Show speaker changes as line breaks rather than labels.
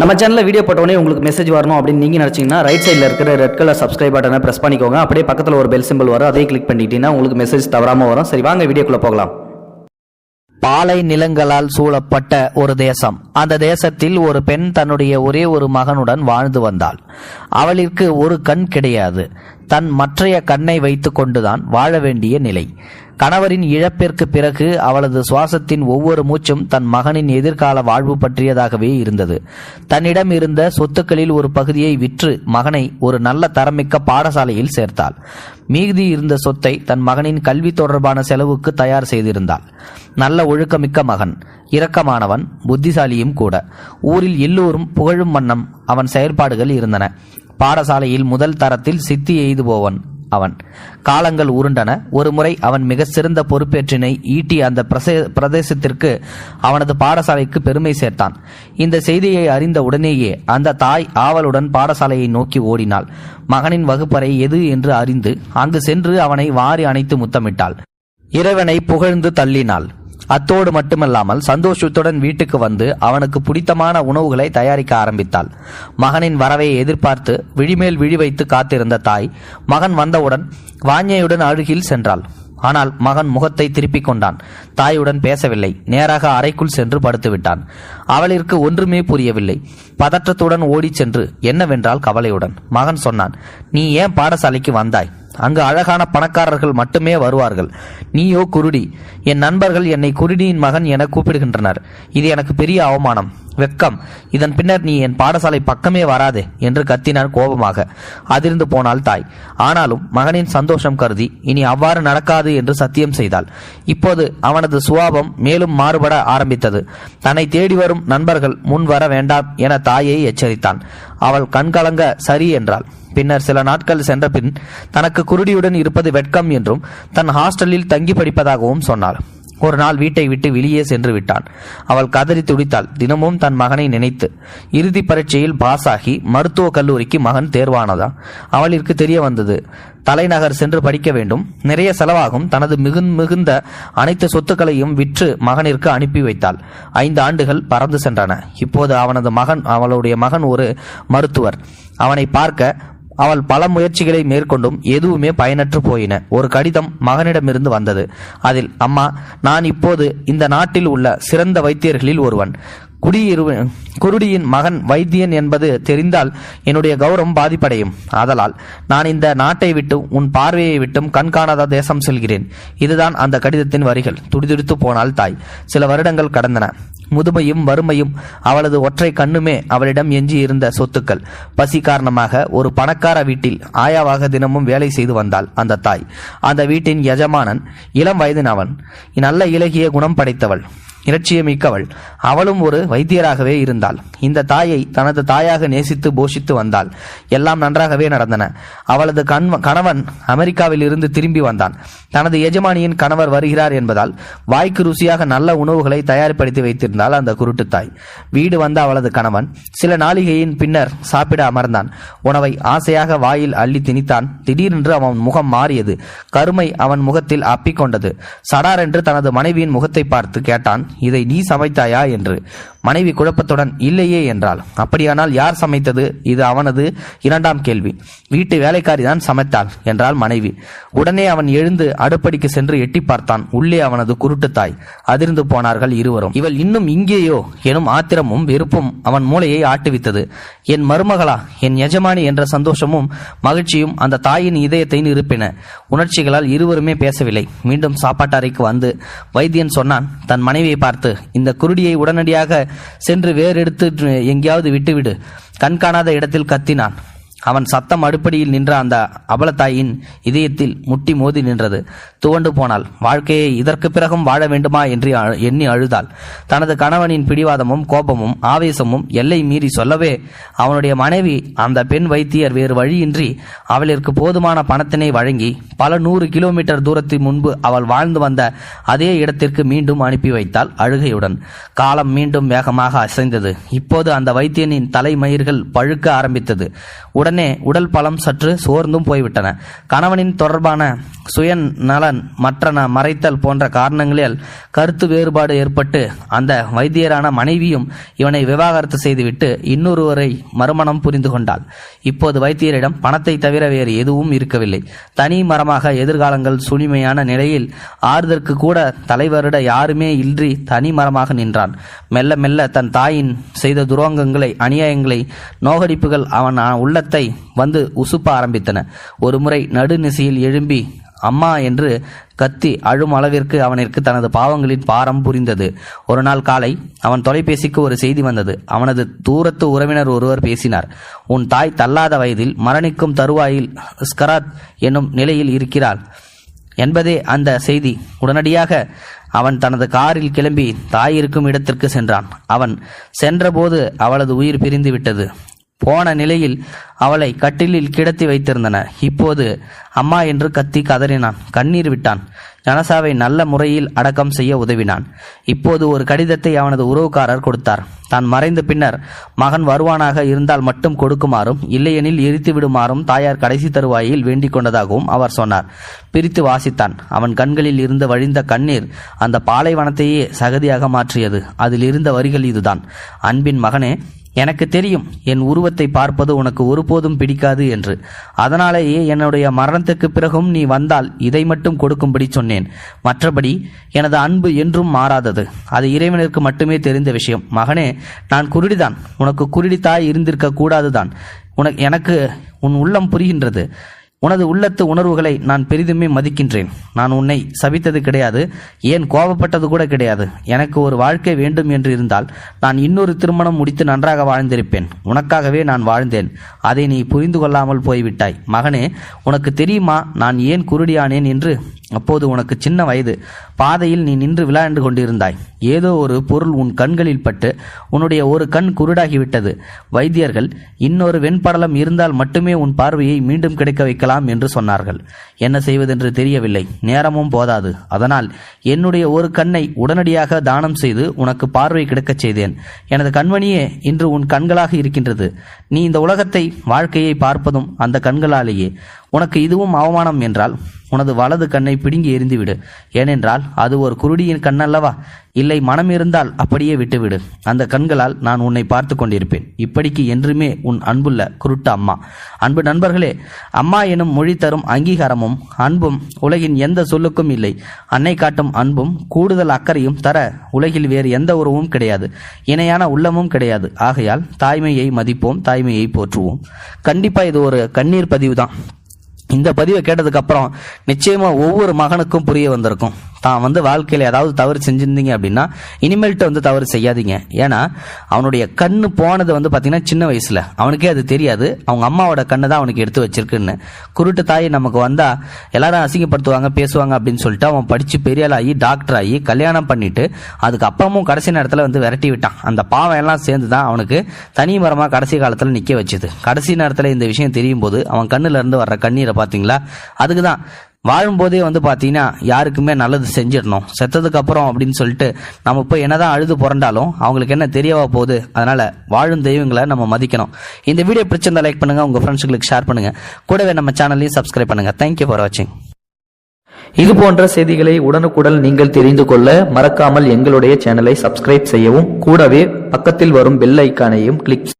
நம்ம சேனலில் வீடியோ போட்டோடனே உங்களுக்கு மெசேஜ் வரணும் அப்படின்னு நீங்கள் நினச்சிங்கன்னா ரைட் சைடில் இருக்கிற ரெட் கலர் சப்ஸ்கிரைப் பட்டனை ப்ரெஸ் பண்ணிக்கோங்க. அப்படியே பக்கத்தில் ஒரு பெல் சிம்பிள் வரும். அதே கிளிக் பண்ணிட்டீங்கன்னா உங்களுக்கு மெசேஜ் தவறாமல் வரும். சரி வாங்க வீடியோக்குள்ளே போகலாம்.
பாலை நிலங்களால் சூழப்பட்ட ஒரு தேசம். அந்த தேசத்தில் ஒரு பெண் தன்னுடைய ஒரே ஒரு மகனுடன் வாழ்ந்து வந்தாள். அவளிற்கு ஒரு கண் கிடையாது. தன் மற்றைய கண்ணை வைத்துக் கொண்டுதான் வாழ வேண்டிய நிலை. கணவரின் இழப்பிற்கு பிறகு அவளது சுவாசத்தின் ஒவ்வொரு மூச்சும் தன் மகனின் எதிர்கால வாழ்வு பற்றியதாகவே இருந்தது. தன்னிடம் இருந்த சொத்துக்களில் ஒரு பகுதியை விற்று மகனை ஒரு நல்ல தரமிக்க பாடசாலையில் சேர்த்தாள். மீதி இருந்த சொத்தை தன் மகனின் கல்வி தொடர்பான செலவுக்கு தயார் செய்திருந்தாள். நல்ல ஒழுக்கமிக்க மகன் இரக்கமானவன் புத்திசாலியும் கூட. ஊரில் எல்லோரும் புகழும் வண்ணம் அவன் செயற்பாடுகள் இருந்தன. பாடசாலையில் முதல் தரத்தில் சித்தி எய்துபோவன் அவன். காலங்கள் உருண்டன. ஒருமுறை அவன் மிக சிறந்த பொறுப்பேற்றினை ஈட்டி அந்த பிரதேசத்திற்கு அவனது பாடசாலைக்கு பெருமை சேர்த்தான். இந்த செய்தியை அறிந்த உடனேயே அந்த தாய் ஆவலுடன் பாடசாலையை நோக்கி ஓடினாள். மகனின் வகுப்பறை எது என்று அறிந்து அங்கு சென்று அவனை வாரி அணைத்து முத்தமிட்டாள். இறைவனை புகழ்ந்து தள்ளினாள். அத்தோடு மட்டுமல்லாமல் சந்தோஷத்துடன் வீட்டுக்கு வந்து அவனுக்கு பிடித்தமான உணவுகளை தயாரிக்க ஆரம்பித்தாள். மகனின் வரவை எதிர்பார்த்து விழிமேல் விழி வைத்து காத்திருந்த தாய் மகன் வந்தவுடன் வாஞ்சையுடன் அழுகில் சென்றாள். ஆனால் மகன் முகத்தை திருப்பிக் கொண்டான். தாயுடன் பேசவில்லை. நேராக அறைக்குள் சென்று படுத்துவிட்டான். அவளிற்கு ஒன்றுமே புரியவில்லை. பதற்றத்துடன் ஓடிச் சென்று என்னவென்றால் கவலையுடன். மகன் சொன்னான் நீ ஏன் பாடசாலைக்கு வந்தாய்? அங்கு அழகான பணக்காரர்கள் மட்டுமே வருவார்கள். நீயோ குருடி. என் நண்பர்கள் என்னை குருடியின் மகன் என கூப்பிடுகின்றனர். இது எனக்கு பெரிய அவமானம். வெக்கம். இதன் பின்னர் நீ என் பாடசாலை பக்கமே வராதே என்று கத்தினார் கோபமாக. அதிர்ந்து போனாள் தாய். ஆனாலும் மகனின் சந்தோஷம் கருதி இனி அவ்வாறு நடக்காது என்று சத்தியம் செய்தாள். இப்போது அவனது சுவாபம் மேலும் மாறுபட ஆரம்பித்தது. தன்னை தேடி வரும் நண்பர்கள் முன் வர வேண்டாம் என தாயை எச்சரித்தான். அவள் கண்கலங்க சரி என்றாள். பின்னர் சில நாட்கள் சென்ற பின் தனக்கு குருடியுடன் இருப்பது வெட்கம் என்றும் தன் ஹாஸ்டலில் தங்கி படிப்பதாகவும் சொன்னாள். ஒரு நாள் வீட்டை விட்டு வெளியே சென்று விட்டான். அவள் கதறி துடித்தாள். தினமும் தன் மகனை நினைத்து. இறுதி பரீட்சையில் பாஸ் ஆகி மருத்துவக் கல்லூரிக்கு மகன் தேர்வானதா? அவளிற்கு தெரிய வந்தது. தலைநகர் சென்று படிக்க வேண்டும். நிறைய செலவாகும். தனது மிகுந் மிகுந்த அனைத்து சொத்துக்களையும் விற்று மகனிற்கு அனுப்பி வைத்தாள். ஐந்து ஆண்டுகள் பறந்து சென்றன. இப்போது அவனது மகன் அவளுடைய மகன் ஒரு மருத்துவர். அவனை பார்க்க அவள் பல முயற்சிகளை மேற்கொண்டும் எதுவுமே பயனற்று போயின. ஒரு கடிதம் மகனிடமிருந்து வந்தது. அதில் அம்மா நான் இப்போது இந்த நாட்டில் உள்ள சிறந்த வைத்தியர்களில் ஒருவன். குடியிரு குருடியின் மகன் வைத்தியன் என்பது தெரிந்தால் என்னுடைய கௌரவம் பாதிப்படையும். ஆதலால் நான் இந்த நாட்டை விட்டு உன் பார்வையை விட்டும் கண்காணாத தேசம் செல்கிறேன். இதுதான் அந்த கடிதத்தின் வரிகள். துடிதுடித்து போனால் தாய். சில வருடங்கள் கடந்தன. முதுமையும் வறுமையும் அவளது ஒற்றை கண்ணுமே அவளிடம் எஞ்சி இருந்த சொத்துக்கள். பசி காரணமாக ஒரு பணக்கார வீட்டில் ஆயாவாக தினமும் வேலை செய்து வந்தாள் அந்த தாய். அந்த வீட்டின் எஜமானன் இளம் வயதினவன். நல்ல இலகிய குணம் படைத்தவள். இலட்சியமிக்கவள். அவளும் ஒரு வைத்தியராகவே இருந்தாள். இந்த தாயை தனது தாயாக நேசித்து போஷித்து வந்தாள். எல்லாம் நன்றாகவே நடந்தன. அவளது கண் கணவன் அமெரிக்காவில் இருந்து திரும்பி வந்தான். தனது எஜமானியின் கணவர் வருகிறார் என்பதால் வாய்க்கு ருசியாக நல்ல உணவுகளை தயார்படுத்தி வைத்திருந்தாள் அந்த குருட்டு தாய். வீடு வந்த அவளது கணவன் சில நாளிகையின் பின்னர் சாப்பிட அமர்ந்தான். உணவை ஆசையாக வாயில் அள்ளி திணித்தான். திடீரென்று அவன் முகம் மாறியது. கருமை அவன் முகத்தில் அப்பிக்கொண்டது சடாரென்று தனது மனைவியின் முகத்தை பார்த்து கேட்டான் இதை நீ சமைத்தாயா என்று மனைவி குழப்பத்துடன் இல்லையே என்றாள். அப்படியானால் யார் சமைத்தது? இது அவனது இரண்டாம் கேள்வி. வீட்டு வேலைக்காரி தான் சமைத்தாள் என்றாள் மனைவி. உடனே அவன் எழுந்து அடுப்படிக்கு சென்று எட்டி பார்த்தான். உள்ளே அவனது குருட்டு தாய். அதிர்ந்து போனார்கள் இருவரும். இவள் இன்னும் இங்கேயோ எனும் ஆத்திரமும் வெறுப்பும் அவன் மூளையை ஆட்டுவித்தது. என் மருமகளா என் எஜமானி என்ற சந்தோஷமும் மகிழ்ச்சியும் அந்த தாயின் இதயத்தை நிரூப்பின. உணர்ச்சிகளால் இருவருமே பேசவில்லை. மீண்டும் சாப்பாட்டறைக்கு வந்து வைத்தியன் சொன்னான் தன் மனைவியை பார்த்து இந்த குருடியை உடனடியாக சென்று வேறெடுத்து எங்கேயாவது விட்டுவிடு. கண்காணாத இடத்தில் கத்தினான். அவன் சத்தம் அடுப்படியில் நின்ற அந்த அபலத்தாயின் இதயத்தில் முட்டி மோதி நின்றது. துவண்டு போனாள். வாழ்க்கையை இதற்கு பிறகும் வாழ வேண்டுமா? என்று எண்ணி அழுதாள். தனது கணவனின் பிடிவாதமும் கோபமும் ஆவேசமும் எல்லை மீறி சொல்லவே அவனுடைய மனைவி அந்த பெண் வைத்தியர் வேறு வழியின்றி அவளிற்கு போதுமான பணத்தினை வழங்கி பல நூறு கிலோமீட்டர் தூரத்தின் முன்பு அவள் வாழ்ந்து வந்த அதே இடத்திற்கு மீண்டும் அனுப்பி வைத்தாள் அழுகையுடன். காலம் மீண்டும் வேகமாக அசைந்தது. இப்போது அந்த வைத்தியனின் தலைமயிர்கள் பழுக்க ஆரம்பித்தது. உடன் உடனே உடல் பலம் சற்று சோர்ந்தும் போய்விட்டன. கணவனின் தொடர்பான சுயநலன் மற்ற மறைத்தல் போன்ற காரணங்களால் கருத்து வேறுபாடு ஏற்பட்டு அந்த வைத்தியரான மனைவியும் இவனை விவாகரத்து செய்துவிட்டு இன்னொருவரை மறுமணம் புரிந்து கொண்டாள். இப்போது வைத்தியரிடம் பணத்தை தவிர வேறு எதுவும் இருக்கவில்லை. தனி மரமாக எதிர்காலங்கள் சுனிமையான நிலையில் ஆறுதற்கு கூட தலைவரிட யாருமே இன்றி தனி மரமாக நின்றான். மெல்ல மெல்ல தன் தாயின் செய்த துரோகங்களை அநியாயங்களை நோகடிப்புகள் அவன் உள்ளத்தை உள்ளத்தை வந்து உசுப்ப ஆரம்பித்தன. ஒருமுறை நடுநிசையில் எழும்பி அம்மா என்று கத்தி அழும் அளவிற்கு அவனிற்கு தனது பாவங்களின் பாரம் புரிந்தது. ஒரு நாள் காலை அவன் தொலைபேசிக்கு ஒரு செய்தி வந்தது. அவனது தூரத்து உறவினர் ஒருவர் பேசினார். உன் தாய் தள்ளாத வயதில் மரணிக்கும் தருவாயில் ஸ்கராத் என்னும் நிலையில் இருக்கிறாள். என்பதே அந்த செய்தி. உடனடியாக அவன் தனது காரில் கிளம்பி தாய் இருக்கும் இடத்திற்கு சென்றான். அவன் சென்றபோது அவளது உயிர் பிரிந்து விட்டது. போன நிலையில் அவளை கட்டிலில் கிடத்தி வைத்திருந்தன. இப்போது அம்மா என்று கத்தி கதறினான். கண்ணீர் விட்டான். ஜனசாவை நல்ல முறையில் அடக்கம் செய்ய உதவினான். இப்போது ஒரு கடிதத்தை அவனது உறவுக்காரர் கொடுத்தார். தான் மறைந்த பின்னர் மகன் வருவானாக இருந்தால் மட்டும் கொடுக்குமாறும் இல்லையெனில் எரித்து விடுமாறும் தாயார் கடைசி தருவாயில் வேண்டிக் கொண்டதாகவும் அவர் சொன்னார். பிரித்து வாசித்தான். அவன் கண்களில் இருந்து வழிந்த கண்ணீர் அந்த பாலைவனத்தையே சகதியாக மாற்றியது. அதில் இருந்த வரிகள் இதுதான். அன்பின் மகனே எனக்கு தெரியும் என் உருவத்தை பார்ப்பது உனக்கு ஒருபோதும் பிடிக்காது என்று. அதனாலேயே என்னுடைய மரணத்துக்கு பிறகும் நீ வந்தால் இதை மட்டும் கொடுக்கும்படி சொன்னேன். மற்றபடி எனது அன்பு என்றும் மாறாதது. அது இறைவனுக்கு மட்டுமே தெரிந்த விஷயம். மகனே நான் குருடிதான். உனக்கு குருடி தாய் இருந்திருக்க கூடாதுதான். உனக்கு எனக்கு உன் உள்ளம் புரிகின்றது. உனது உள்ளத்து உணர்வுகளை நான் பெரிதுமே மதிக்கின்றேன். நான் உன்னை சபித்தது கிடையாது. ஏன் கோபப்பட்டது கூட கிடையாது. எனக்கு ஒரு வாழ்க்கை வேண்டும் என்று இருந்தால் நான் இன்னொரு திருமணம் முடித்து நன்றாக வாழ்ந்திருப்பேன். உனக்காகவே நான் வாழ்ந்தேன். அதை நீ புரிந்து கொள்ளாமல் போய்விட்டாய். மகனே உனக்கு தெரியுமா நான் ஏன் குருடியானேன் என்று? அப்போது உனக்கு சின்ன வயது. பாதையில் நீ நின்று விளையாண்டு கொண்டிருந்தாய். ஏதோ ஒரு பொருள் உன் கண்களில் பட்டு உன்னுடைய ஒரு கண் குருடாகிவிட்டது. வைத்தியர்கள் இன்னொரு வெண்படலம் இருந்தால் மட்டுமே உன் பார்வையை மீண்டும் கிடைக்க வைக்கலாம் என்று சொன்னார்கள். என்ன செய்வதென்று தெரியவில்லை. நேரமும் போதாது. அதனால் என்னுடைய ஒரு கண்ணை உடனடியாக தானம் செய்து உனக்கு பார்வை கிடைக்கச் செய்தேன். எனது கண்மணியே இன்று உன் கண்களாக இருக்கின்றது. நீ இந்த உலகத்தை வாழ்க்கையை பார்ப்பதும் அந்த கண்களாலேயே. உனக்கு இதுவும் அவமானம் என்றால் உனது வலது கண்ணை பிடுங்கி எறிந்துவிடு. ஏனென்றால் அது ஒரு குருடியின் கண்ணல்லவா? இல்லை மனம் இருந்தால் அப்படியே விட்டுவிடு. அந்த கண்களால் நான் உன்னை பார்த்து கொண்டிருப்பேன். இப்படிக்கு என்றுமே உன் அன்புள்ள குருட்டு அம்மா. அன்பு நண்பர்களே அம்மா எனும் மொழி தரும் அங்கீகாரமும் அன்பும் உலகின் எந்த சொல்லுக்கும் இல்லை. அன்னை காட்டும் அன்பும் கூடுதல் அக்கறையும் தர உலகில் வேறு எந்த உறவும் கிடையாது. இணையான உள்ளமும் கிடையாது. ஆகையால் தாய்மையை மதிப்போம் தாய்மையை போற்றுவோம். கண்டிப்பா இது ஒரு கண்ணீர் பதிவு தான் இந்த பதிவை கேட்டதுக்கு அப்புறம் நிச்சயமா ஒவ்வொரு மகனுக்கும் புரிய வந்திருக்கும். தான் வந்து வாழ்க்கையில் ஏதாவது தவறு செஞ்சிருந்தீங்க அப்படின்னா இனிமேல்கிட்ட வந்து தவறு செய்யாதீங்க. ஏன்னா அவனுடைய கண்ணு போனது வந்து பார்த்தீங்கன்னா சின்ன வயசில். அவனுக்கே அது தெரியாது. அவங்க அம்மாவோட கண்ணு தான் அவனுக்கு எடுத்து வச்சிருக்குன்னு. குருட்டு தாய் நமக்கு வந்தால் எல்லாரும் அசிங்கப்படுத்துவாங்க பேசுவாங்க அப்படின்னு சொல்லிட்டு அவன் படித்து பெரிய ஆளாகி டாக்டர் ஆகி கல்யாணம் பண்ணிட்டு அதுக்கப்புறமும் கடைசி நேரத்தில் வந்து விரட்டி விட்டான். அந்த பாவம் எல்லாம் சேர்ந்து தான் அவனுக்கு தனி மரமாக கடைசி காலத்தில் நிற்க வச்சுது. கடைசி நேரத்தில் இந்த விஷயம் தெரியும் போது அவன் கண்ணுலேருந்து வர்ற கண்ணீரை பார்த்தீங்களா அதுக்கு தான் வாழும்போதே வந்து பார்த்தீங்கன்னா யாருக்குமே நல்லது செஞ்சிடணும். செத்ததுக்கு அப்புறம் அப்படின்னு சொல்லிட்டு நம்ம போய் என்னதான் அழுது புரண்டாலும் அவங்களுக்கு என்ன தெரியவா போகுது? அதனால வாழும் தெய்வங்களை நம்ம மதிக்கணும். இந்த வீடியோ பிடிச்சிருந்தா லைக் பண்ணுங்க உங்க ஃப்ரெண்ட்ஸுங்களுக்கு ஷேர் பண்ணுங்க. கூடவே நம்ம சேனலையும் சப்ஸ்கிரைப் பண்ணுங்க. தேங்க்யூ ஃபார் வாட்சிங்
இது போன்ற செய்திகளை உடனுக்குடன் நீங்கள் தெரிந்து கொள்ள மறக்காமல் எங்களுடைய சேனலை சப்ஸ்கிரைப் செய்யவும் கூடவே பக்கத்தில் வரும் பெல் ஐக்கானையும் கிளிக்